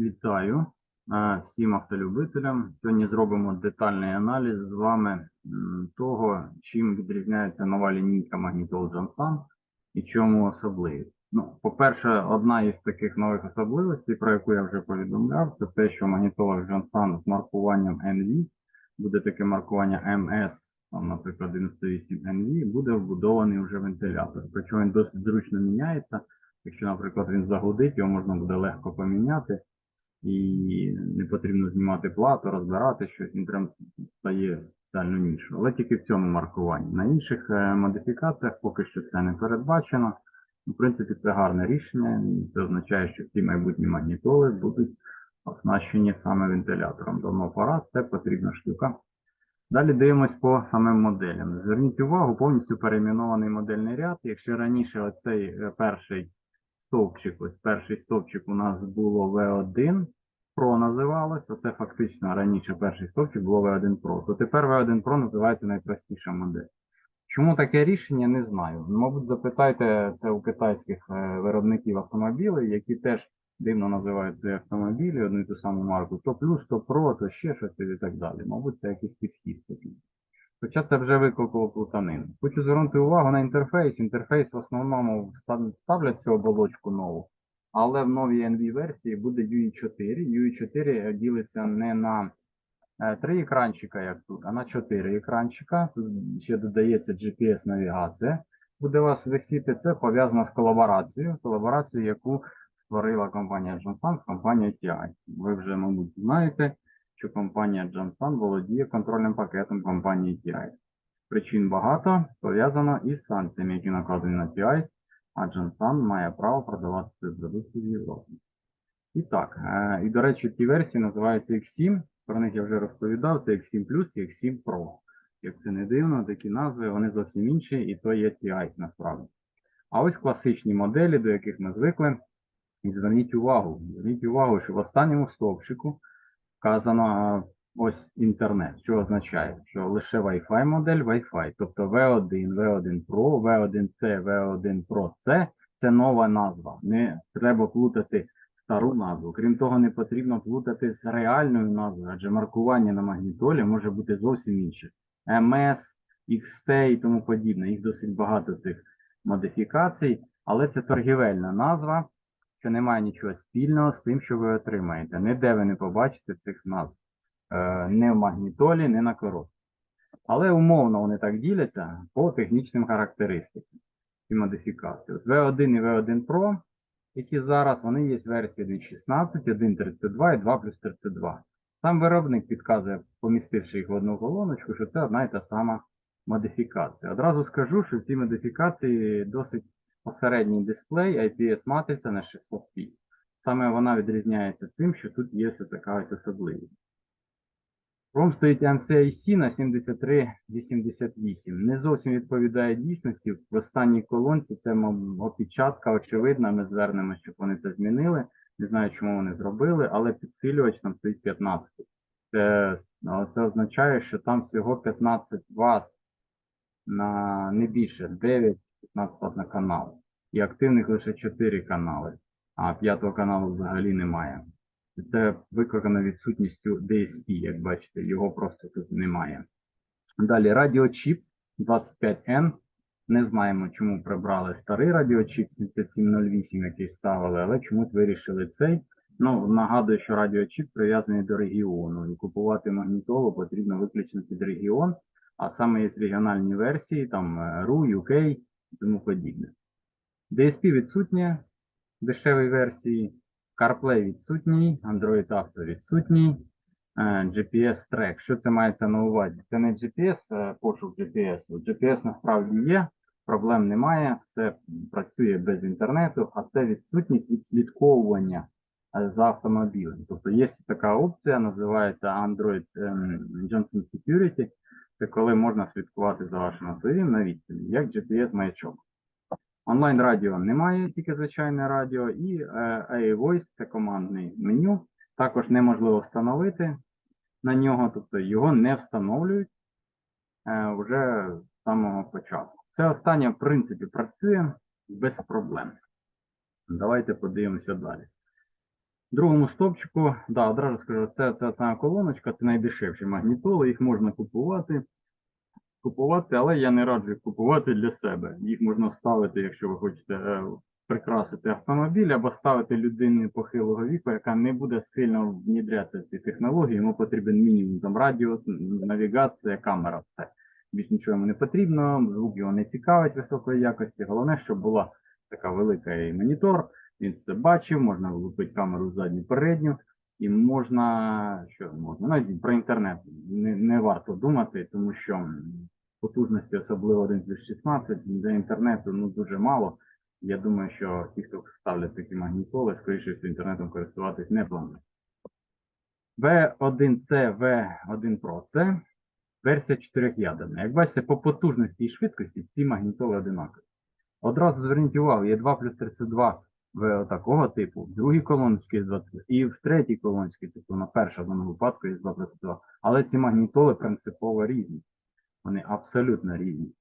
Вітаю е, всім автолюбителям. Сьогодні зробимо детальний аналіз з вами того, чим відрізняється нова лінійка Magneto Johnson і чому особливість. Ну, по-перше, одна із таких нових особливостей, про яку я вже повідомляв, це те, що магнітолог Johnson з маркуванням NV, буде таке маркування MS, там, наприклад, 98 NV, буде вбудований вже вентилятор. Причому він досить зручно міняється. Якщо, наприклад, він загудить, його можна буде легко поміняти і не потрібно знімати плату, розбирати щось, він прям стає спеціально нішу. Але тільки в цьому маркуванні. На інших е, модифікаціях поки що це не передбачено. В принципі, це гарне рішення. Це означає, що всі майбутні магнітоли будуть оснащені саме вентилятором. Давно пора, це потрібна штука. Далі дивимось по самим моделям. Зверніть увагу, повністю перейменований модельний ряд. Якщо раніше оцей е, перший стовпчик, ось перший стовпчик у нас було V1 Pro називалось, оце фактично раніше перший стовпчик було V1 Pro, то тепер V1 Pro називається найпростіша модель. Чому таке рішення, не знаю. Мабуть, запитайте це у китайських е, виробників автомобілів, які теж дивно називають ці автомобілі, одну і ту саму марку, то плюс, то Pro, то ще щось і так далі. Мабуть, це якийсь підхід такий. Хоча це вже викликало плутанину. Хочу звернути увагу на інтерфейс. Інтерфейс в основному ставлять цю оболочку нову, але в новій NV-версії буде UE4. UE4 ділиться не на е, три екранчика, як тут, а на чотири екранчика. Тут ще додається GPS-навігація. Буде вас висіти. Це пов'язано з колаборацією, колаборацією, яку створила компанія Johnson з компанією TI. Ви вже, мабуть, знаєте, що компанія Johnson володіє контрольним пакетом компанії TI. Причин багато пов'язано із санкціями, які накладені на TI, а Johnson має право продавати свої продукти в Європі. І так, е, і до речі, ті версії називаються X7, про них я вже розповідав, це X7 Plus і X7 Pro. Як це не дивно, такі назви, вони зовсім інші, і то є TI насправді. А ось класичні моделі, до яких ми звикли. І зверніть увагу, зверніть увагу, що в останньому стовпчику вказано ось інтернет, що означає, що лише Wi-Fi модель Wi-Fi, тобто V1, V1 Pro, V1C, V1 Pro C це нова назва. Не треба плутати стару назву. Крім того, не потрібно плутати з реальною назвою, адже маркування на магнітолі може бути зовсім інше. MS, XT і тому подібне. Їх досить багато цих модифікацій, але це торгівельна назва що немає нічого спільного з тим, що ви отримаєте. Ніде ви не побачите цих назв. Е, не в магнітолі, не на коробці. Але умовно вони так діляться по технічним характеристикам і модифікації. От V1 і V1 Pro, які зараз, вони є версії 1.16, 1.32 і 2 плюс 32. Сам виробник підказує, помістивши їх в одну колоночку, що це одна і та сама модифікація. Одразу скажу, що в цій модифікації досить посередній дисплей IPS-матриця на 600 пі. Саме вона відрізняється тим, що тут є така особливість. Ром стоїть MCIC на 7388. Не зовсім відповідає дійсності. В останній колонці це опечатка очевидна. Ми звернемо, щоб вони це змінили. Не знаю, чому вони зробили, але підсилювач там стоїть 15. Це, ну, це означає, що там всього 15 Вт на не більше 9 15 Вт на канал. І активних лише 4 канали, а п'ятого каналу взагалі немає. Це викликано відсутністю DSP, як бачите, його просто тут немає. Далі радіочіп 25N. Не знаємо, чому прибрали старий радіочіп 7708, який ставили, але чомусь вирішили цей. Ну, нагадую, що радіочіп прив'язаний до регіону, і купувати магнітолу потрібно виключно під регіон, а саме є регіональні версії, там е, RU, UK і тому подібне. DSP відсутнє в версії, CarPlay відсутній, Android Auto відсутній, е, GPS Track. Що це мається на увазі? Це не GPS, е, пошук GPS. GPS насправді є, проблем немає, все працює без інтернету, а це відсутність відслідковування е, за автомобілем. Тобто є така опція, називається Android ем, Johnson Security. Це коли можна слідкувати за вашим автомобілем на відстані, як GPS-маячок. Онлайн радіо немає, тільки звичайне радіо, і е, A-Voice це командний меню. Також неможливо встановити на нього, тобто його не встановлюють е, вже з самого початку. Це останнє, в принципі, працює без проблем. Давайте подивимося далі. В другому стовпчику, да, одразу скажу, це, це та колоночка, це найдешевші магнітоли, їх можна купувати, купувати, але я не раджу купувати для себе. Їх можна ставити, якщо ви хочете е, прикрасити автомобіль або ставити людині похилого віку, яка не буде сильно внідряти ці технології. Йому потрібен мінімум там радіо, навігація, камера, все. Більш нічого йому не потрібно, звук його не цікавить високої якості. Головне, щоб була така велика і монітор. Він це бачив, можна влупити камеру задню передню, і можна, що можна, навіть про інтернет не, не варто думати, тому що потужності, особливо 1 плюс 16, для інтернету ну, дуже мало. Я думаю, що ті, хто ставлять такі магнітоли, скоріше інтернетом користуватись не планують. V1C, V1 Pro це версія 4-ядерна. Як бачите, по потужності і швидкості ці магнітоли одинакові. Одразу зверніть увагу, є 2 плюс 32 в такого типу, в другій колоночці є 20, і в третій колоночці, типу на перша в даному випадку є 2 плюс 32. Але ці магнітоли принципово різні. Вони абсолютно різні.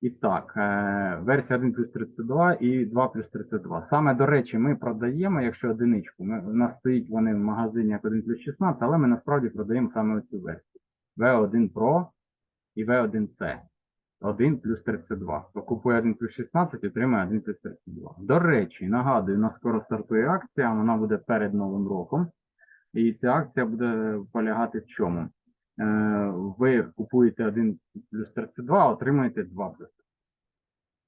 І так, е, версія 1 плюс 32 і 2 плюс 32. Саме, до речі, ми продаємо, якщо одиничку, ми, у нас стоїть вони в магазині як 1 плюс 16, але ми насправді продаємо саме цю версію. V1 Pro і V1C. 1 плюс 32. Хто купує 1 плюс 16, отримує 1 плюс 32. До речі, нагадую, у нас скоро стартує акція, вона буде перед Новим роком. І ця акція буде полягати в чому? Е, Ви купуєте 1 плюс 32, а отримуєте 2 плюс 32.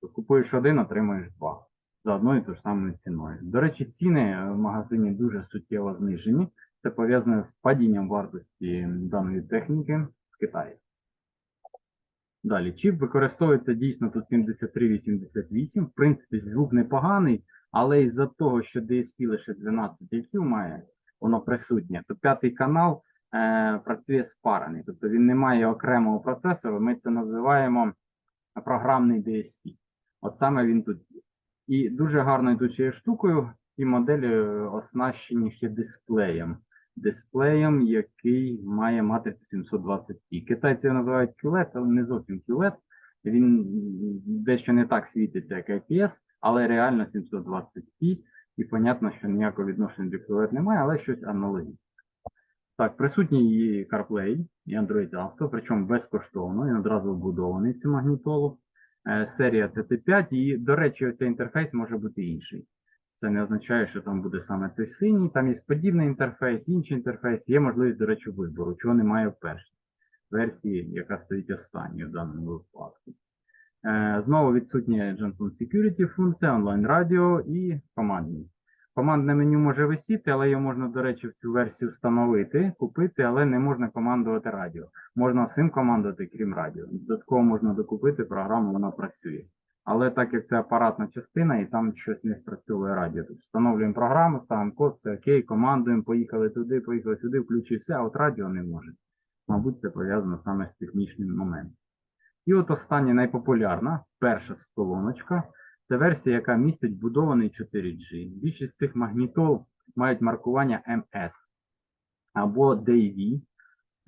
Тобто Купуєш 1, отримуєш 2. За одною і тою ж самою ціною. До речі, ціни е, в магазині дуже суттєво знижені. Це пов'язане з падінням вартості даної техніки в Китаї. Далі, чіп використовується дійсно тут 7388. В принципі, звук непоганий, але із-за того, що DSP лише 12 IQ має, воно присутнє, то п'ятий канал працює спарений. Тобто він не має окремого процесору. Ми це називаємо програмний DSP. От саме він тут є. І дуже гарною тут штукою, ці моделі е, оснащені ще дисплеєм дисплеєм, який має матрицю 720p. Китайці його називають QLED, але не зовсім QLED. Він дещо не так світиться, як IPS, але реально 720p. І понятно, що ніякого відношення до QLED немає, але щось аналогічне. Так, присутній CarPlay, і Android Auto, причому безкоштовно, він одразу вбудований цю магнітолу. Е, Серія CT5, і, до речі, оцей інтерфейс може бути інший. Це не означає, що там буде саме той синій, там є подібний інтерфейс, інший інтерфейс, є можливість, до речі, вибору, чого немає в першій версії, яка стоїть останньою в даному випадку. Е, знову відсутня Johnson Security функція, онлайн-радіо і командні. Командне меню може висіти, але його можна, до речі, в цю версію встановити, купити, але не можна командувати радіо. Можна всім командувати, крім радіо. Додатково можна докупити програму, вона працює. Але так як це апаратна частина і там щось не спрацьовує радіо. Тобто встановлюємо програму, ставимо код, все окей, командуємо, поїхали туди, поїхали сюди, включився, а от радіо не може. Мабуть, це пов'язано саме з технічним моментом. І от остання найпопулярна, перша колоночка, це версія, яка містить будований 4G. Більшість цих магнітол мають маркування MS або DV.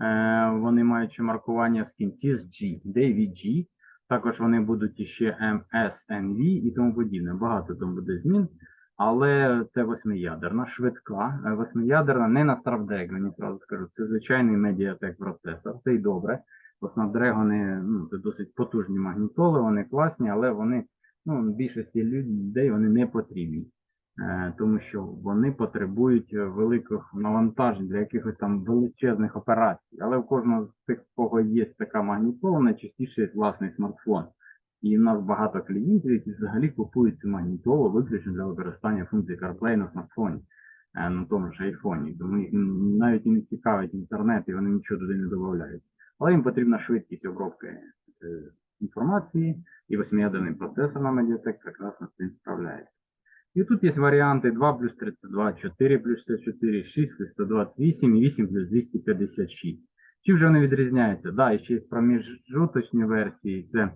Е, Вони мають маркування з кінці з G, DVG. Також вони будуть іще MSNV і тому подібне. Багато там буде змін. Але це восьмиядерна, швидка, е, восьмиядерна, не на Snapdragon, одразу скажу. Це звичайний Mediatek процесор. Це й добре. Бо Snapdragon ну, це досить потужні магнітоли, вони класні, але вони ну, більшості людей вони не потрібні. Е, тому що вони потребують е, великих навантажень для якихось там величезних операцій. Але у кожного з тих, у кого є така магнітола, найчастіше є власний смартфон. І в нас багато клієнтів, які взагалі купують цю магнітолу виключно для використання функції CarPlay на смартфоні, е, на тому ж айфоні. Тому їх навіть і не цікавить інтернет, і вони нічого туди не додають. Але їм потрібна швидкість обробки інформації, і восьмиядерний процесор на Mediatek прекрасно з цим справляється. І тут є варіанти 2 плюс 32, 4 плюс 64, 6 плюс 128 і 8 плюс 256. Чим же вони відрізняються? Да, і ще є проміжуточні версії. Це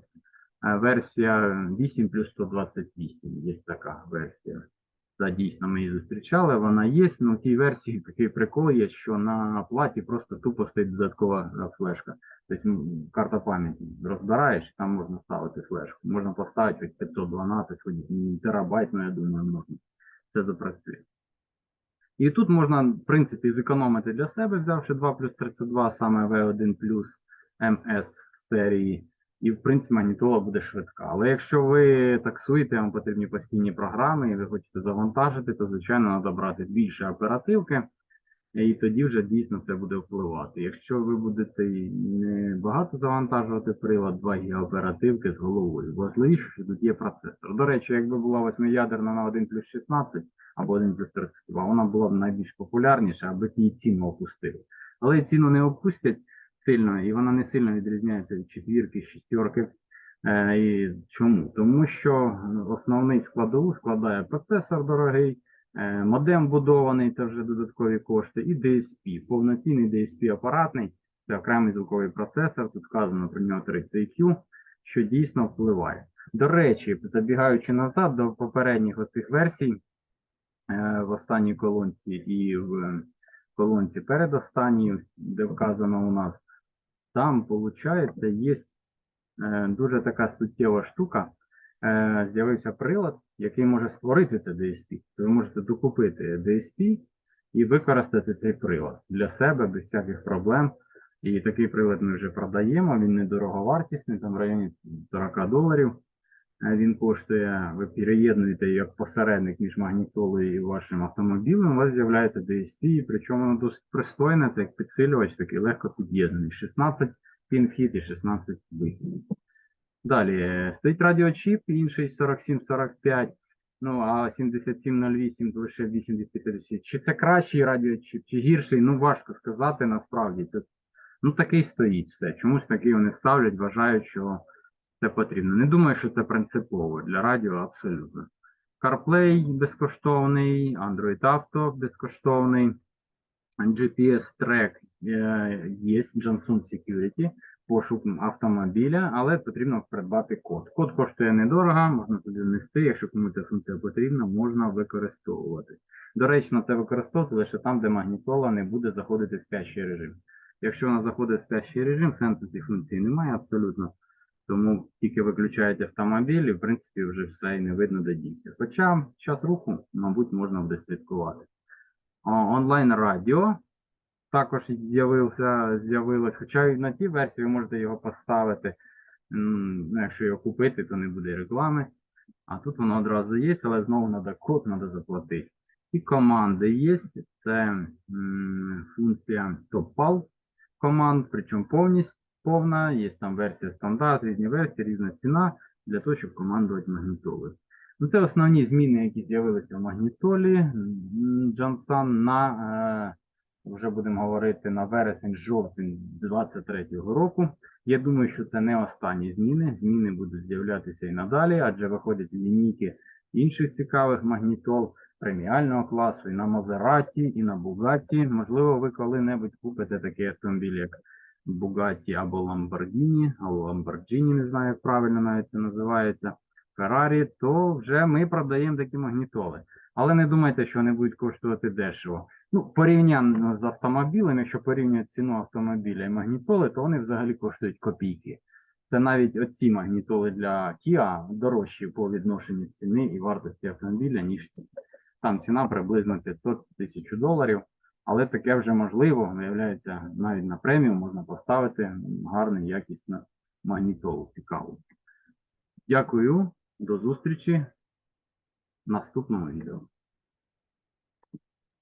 версія 8 плюс 128. Є така версія. Та дійсно ми її зустрічали, вона є. Ну, в цій версії такий прикол є, що на платі просто тупо стоїть додаткова е, флешка. Тобто карта пам'яті розбираєш, там можна ставити флешку. Можна поставити хоч 512, хоч терабайт, ну я думаю, можна. Це запрацює. І тут можна, в принципі, зекономити для себе, взявши 2 плюс 32, саме V1 плюс MS серії. І, в принципі, магнітола буде швидка. Але якщо ви таксуєте, вам потрібні постійні програми, і ви хочете завантажити, то, звичайно, треба брати більше оперативки, і тоді вже дійсно це буде впливати. Якщо ви будете не багато завантажувати прилад, 2 ГБ оперативки з головою, важливіше, що тут є процесор. До речі, якби була восьмиядерна на 1 плюс 16 або 1 плюс 32, вона була б найбільш популярніша, аби її ціну опустили. Але ціну не опустять сильно, і вона не сильно відрізняється від четвірки, шістерки. Е, і чому? Тому що основний складову складає процесор дорогий, е, модем будований, це вже додаткові кошти, і DSP, повноцінний DSP апаратний, це окремий звуковий процесор, тут вказано про нього 30 IQ, що дійсно впливає. До речі, забігаючи назад до попередніх оцих версій, е, в останній колонці і в колонці передостанній, де вказано у нас, там, виходить, є е, дуже така суттєва штука. Е, з'явився прилад, який може створити це DSP. Ви можете докупити DSP і використати цей прилад для себе без всяких проблем. І такий прилад ми вже продаємо, він недороговартісний, там в районі 40 доларів. Він коштує, ви переєднуєте як посередник між магнітолою і вашим автомобілем, у вас з'являється DSP, причому воно досить пристойне, це як підсилювач, такий легко під'єднаний. 16 пін вхід і 16 вихід. Далі е, стоїть радіочіп, інший 4745, ну а 7708 то лише 8250. Чи це кращий радіочіп, чи гірший, ну важко сказати насправді. Це, ну такий стоїть все. Чомусь такий вони ставлять, вважають, що це потрібно. Не думаю, що це принципово для радіо абсолютно. CarPlay безкоштовний, Android Auto безкоштовний, GPS Track е, є, Johnson Security, пошук автомобіля, але потрібно придбати код. Код коштує недорого, можна туди внести, якщо комусь ця функція потрібна, можна використовувати. До речі, це використовувати лише там, де магнітола не буде заходити в спящий режим. Якщо вона заходить в спящий режим, сенсу цієї функції немає абсолютно. Тому тільки виключають автомобіль і, в принципі, вже все і не видно де дівся. Хоча час руху, мабуть, можна буде слідкувати. Онлайн радіо також з'явився, з'явилось, хоча і на тій версії ви можете його поставити. ну, Якщо його купити, то не буде реклами. А тут воно одразу є, але знову треба код, треба заплатити. І команди є. Це м, функція TopPal команд, причому повністю повна, є там версія стандарт, різні версії, різна ціна для того, щоб командувати магнітолою. Ну, це основні зміни, які з'явилися в магнітолі Джансан на, е, вже будемо говорити, на вересень-жовтень 2023 року. Я думаю, що це не останні зміни. Зміни будуть з'являтися і надалі, адже виходять лінійки інших цікавих магнітол преміального класу, і на Мазераті, і на Бугаті. Можливо, ви коли-небудь купите такий автомобіль, як Bugatti або Lamborghini, або Lamborghini, не знаю, як правильно навіть це називається, Ferrari, то вже ми продаємо такі магнітоли. Але не думайте, що вони будуть коштувати дешево. Ну, порівняно з автомобілем, якщо порівнювати ціну автомобіля і магнітоли, то вони взагалі коштують копійки. Це навіть оці магнітоли для Kia дорожчі по відношенню ціни і вартості автомобіля, ніж. Там ціна приблизно 500 тисяч доларів. Але таке вже можливо, виявляється, навіть на премію можна поставити гарну якісну магнітолу цікаву. Дякую, до зустрічі в наступному відео.